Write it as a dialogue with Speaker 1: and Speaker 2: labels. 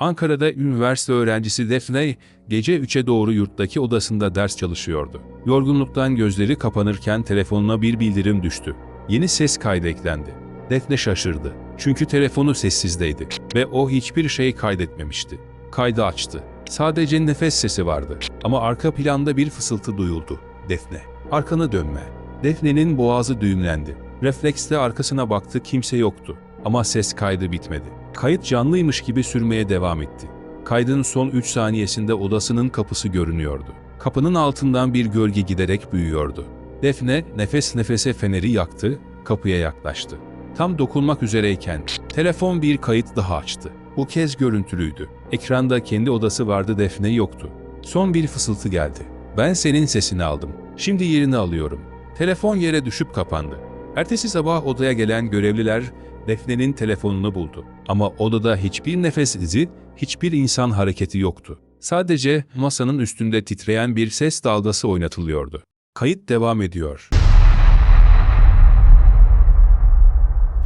Speaker 1: Ankara'da üniversite öğrencisi Defne, gece 3'e doğru yurttaki odasında ders çalışıyordu. Yorgunluktan gözleri kapanırken telefonuna bir bildirim düştü. Yeni ses kaydı eklendi. Defne şaşırdı. Çünkü telefonu sessizdeydi ve o hiçbir şey kaydetmemişti. Kaydı açtı. Sadece nefes sesi vardı ama arka planda bir fısıltı duyuldu. Defne, arkanı dönme. Defne'nin boğazı düğümlendi. Refleksle arkasına baktı kimse yoktu. Ama ses kaydı bitmedi. Kayıt canlıymış gibi sürmeye devam etti. Kaydın son 3 saniyesinde odasının kapısı görünüyordu. Kapının altından bir gölge giderek büyüyordu. Defne nefes nefese feneri yaktı, kapıya yaklaştı. Tam dokunmak üzereyken telefon bir kayıt daha açtı. Bu kez görüntülüydü. Ekranda kendi odası vardı Defne yoktu. Son bir fısıltı geldi. Ben senin sesini aldım. Şimdi yerini alıyorum. Telefon yere düşüp kapandı. Ertesi sabah odaya gelen görevliler Defne'nin telefonunu buldu. Ama odada hiçbir nefes izi, hiçbir insan hareketi yoktu. Sadece masanın üstünde titreyen bir ses dalgası oynatılıyordu. Kayıt devam ediyor.